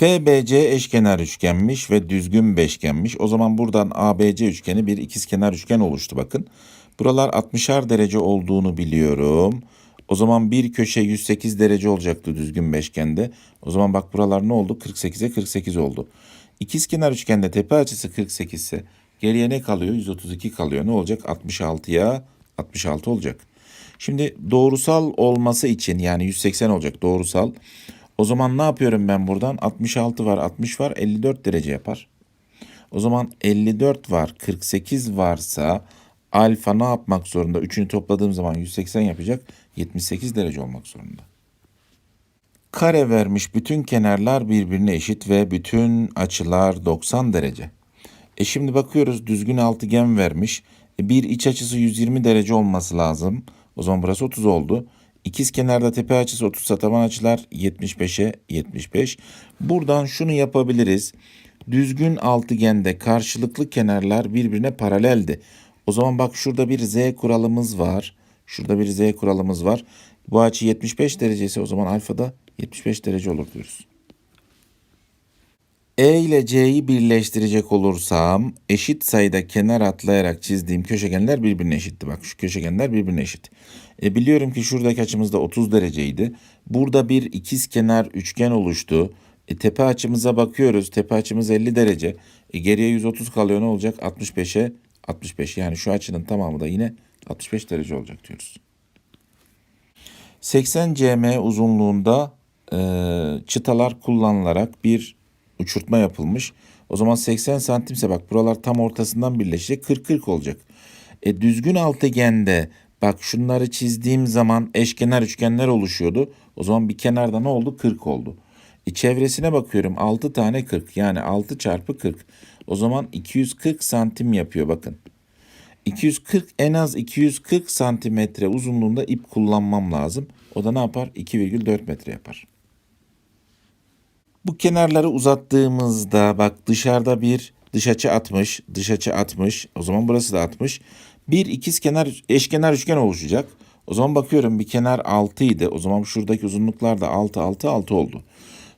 FBC eşkenar üçgenmiş ve düzgün beşgenmiş. O zaman buradan ABC üçgeni bir ikizkenar üçgen oluştu bakın. Buralar 60'ar derece olduğunu biliyorum. O zaman bir köşe 108 derece olacaktı düzgün beşgende. O zaman bak buralar ne oldu? 48'e 48 oldu. İkizkenar üçgende tepe açısı 48 ise geriye ne kalıyor? 132 kalıyor. Ne olacak? 66'ya 66 olacak. Şimdi doğrusal olması için yani 180 olacak doğrusal. O zaman ne yapıyorum ben buradan? 66 var, 60 var, 54 derece yapar. O zaman 54 var, 48 varsa alfa ne yapmak zorunda? Üçünü topladığım zaman 180 yapacak. 78 derece olmak zorunda. Kare vermiş bütün kenarlar birbirine eşit ve bütün açılar 90 derece. E şimdi bakıyoruz düzgün altıgen vermiş. E bir iç açısı 120 derece olması lazım. O zaman burası 30 oldu. İkiz kenarda tepe açısı 30 ise taban açılar 75'e 75. Buradan şunu yapabiliriz. Düzgün altıgende karşılıklı kenarlar birbirine paraleldi. O zaman bak şurada bir z kuralımız var. Şurada bir z kuralımız var. Bu açı 75 derece ise o zaman alfa da 75 derece olur diyoruz. E ile C'yi birleştirecek olursam eşit sayıda kenar atlayarak çizdiğim köşegenler birbirine eşitti. Bak şu köşegenler birbirine eşit. E biliyorum ki şuradaki açımız da 30 dereceydi. Burada bir ikiz kenar üçgen oluştu. E tepe açımıza bakıyoruz. Tepe açımız 50 derece. E geriye 130 kalıyor ne olacak? 65'e 65. Yani şu açının tamamı da yine 65 derece olacak diyoruz. 80 cm uzunluğunda e, çıtalar kullanılarak bir uçurtma yapılmış. O zaman 80 santimse bak buralar tam ortasından birleşecek 40-40 olacak. E, düzgün altıgende bak şunları çizdiğim zaman eşkenar üçgenler oluşuyordu. O zaman bir kenarda ne oldu? 40 oldu. E, çevresine bakıyorum 6 tane 40 yani 6 çarpı 40. O zaman 240 santim yapıyor bakın. 240 en az 240 santimetre uzunluğunda ip kullanmam lazım. O da ne yapar? 2,4 metre yapar. Bu kenarları uzattığımızda bak dışarıda bir dış açı 60, dış açı 60. O zaman burası da 60. Bir ikiz kenar eşkenar üçgen oluşacak. O zaman bakıyorum bir kenar 6 idi. O zaman şuradaki uzunluklar da 6 6 6 oldu.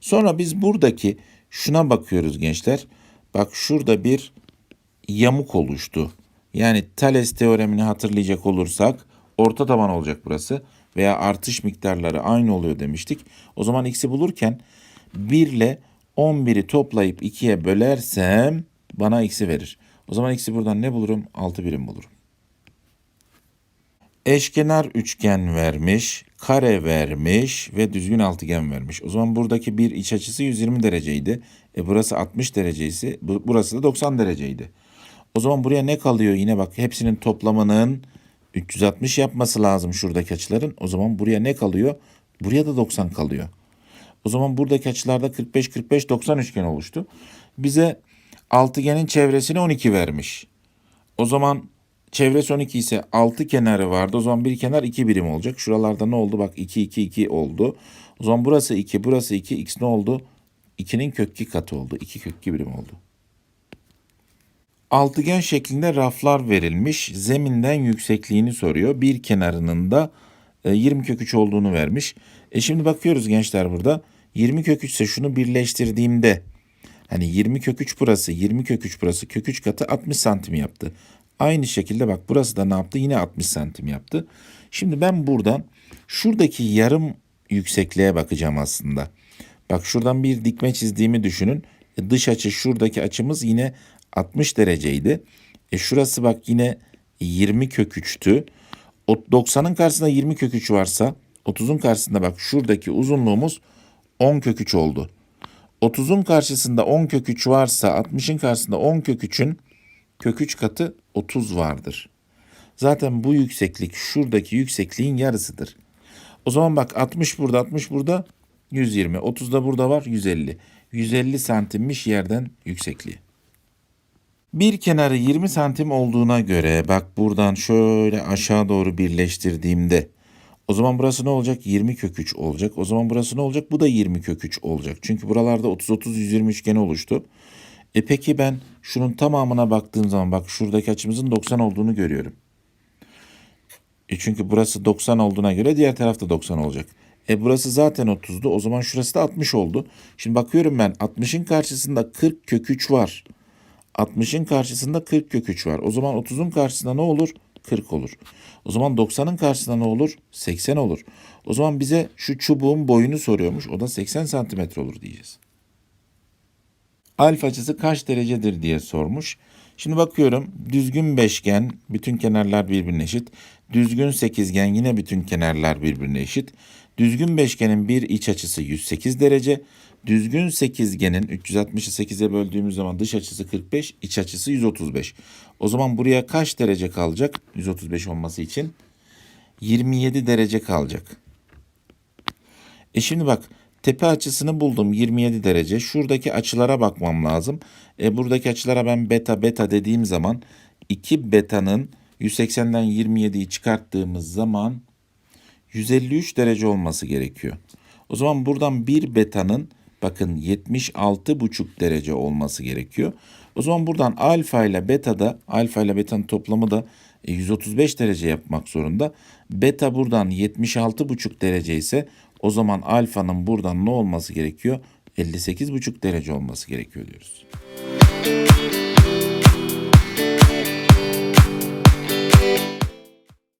Sonra biz buradaki şuna bakıyoruz gençler. Bak şurada bir yamuk oluştu. Yani Thales teoremini hatırlayacak olursak orta taban olacak burası veya artış miktarları aynı oluyor demiştik. O zaman x'i bulurken 1 ile 11'i toplayıp 2'ye bölersem bana x'i verir. O zaman x'i buradan ne bulurum? 6 birim bulurum. Eşkenar üçgen vermiş, kare vermiş ve düzgün altıgen vermiş. O zaman buradaki bir iç açısı 120 dereceydi. E burası 60 dereceyse bu, burası da 90 dereceydi. O zaman buraya ne kalıyor? Yine bak hepsinin toplamının 360 yapması lazım şuradaki açıların. O zaman buraya ne kalıyor? Buraya da 90 kalıyor. O zaman buradaki açılarda 45 45 90 üçgen oluştu. Bize altıgenin çevresini 12 vermiş. O zaman çevresi 12 ise 6 kenarı vardı. O zaman bir kenar 2 birim olacak. Şuralarda ne oldu? Bak 2 2 2 oldu. O zaman burası 2, burası 2. X ne oldu? 2'nin kök 2 katı oldu. 2 kök 2 birim oldu. Altıgen şeklinde raflar verilmiş. Zeminden yüksekliğini soruyor. Bir kenarının da e, 20 kök 3 olduğunu vermiş. E şimdi bakıyoruz gençler burada. 20 kök 3 ise şunu birleştirdiğimde hani 20 kök 3 burası 20 kök 3 burası kök 3 katı 60 santim yaptı. Aynı şekilde bak burası da ne yaptı? Yine 60 santim yaptı. Şimdi ben buradan şuradaki yarım yüksekliğe bakacağım aslında. Bak şuradan bir dikme çizdiğimi düşünün. E, dış açı şuradaki açımız yine 60 dereceydi. E şurası bak yine 20 kök 3'tü. 90'ın karşısında 20 kök 3 varsa 30'un karşısında bak şuradaki uzunluğumuz 10 kök 3 oldu. 30'un karşısında 10 kök 3 varsa 60'ın karşısında 10 kök 3'ün kök 3 katı 30 vardır. Zaten bu yükseklik şuradaki yüksekliğin yarısıdır. O zaman bak 60 burada 60 burada 120. 30 da burada var 150. 150 santimmiş yerden yüksekliği. Bir kenarı 20 santim olduğuna göre bak buradan şöyle aşağı doğru birleştirdiğimde o zaman burası ne olacak? 20 kök 3 olacak. O zaman burası ne olacak? Bu da 20 kök 3 olacak. Çünkü buralarda 30-30-120 üçgeni oluştu. E peki ben şunun tamamına baktığım zaman bak şuradaki açımızın 90 olduğunu görüyorum. E çünkü burası 90 olduğuna göre diğer tarafta 90 olacak. E burası zaten 30'du. O zaman şurası da 60 oldu. Şimdi bakıyorum ben 60'ın karşısında 40 kök 3 var. 60'ın karşısında 40 kök 3 var. O zaman 30'un karşısında ne olur? 40 olur. O zaman 90'ın karşısında ne olur? 80 olur. O zaman bize şu çubuğun boyunu soruyormuş. O da 80 santimetre olur diyeceğiz. Alfa açısı kaç derecedir diye sormuş. Şimdi bakıyorum düzgün beşgen bütün kenarlar birbirine eşit. Düzgün sekizgen yine bütün kenarlar birbirine eşit. Düzgün beşgenin bir iç açısı 108 derece. Düzgün sekizgenin 360'ı 8'e böldüğümüz zaman dış açısı 45, iç açısı 135. O zaman buraya kaç derece kalacak? 135 olması için 27 derece kalacak. E şimdi bak tepe açısını buldum 27 derece. Şuradaki açılara bakmam lazım. E buradaki açılara ben beta beta dediğim zaman 2 betanın 180'den 27'yi çıkarttığımız zaman 153 derece olması gerekiyor. O zaman buradan bir betanın bakın 76,5 derece olması gerekiyor. O zaman buradan alfa ile betada alfa ile betanın toplamı da e, 135 derece yapmak zorunda. Beta buradan 76,5 derece ise o zaman alfanın buradan ne olması gerekiyor? 58,5 derece olması gerekiyor diyoruz.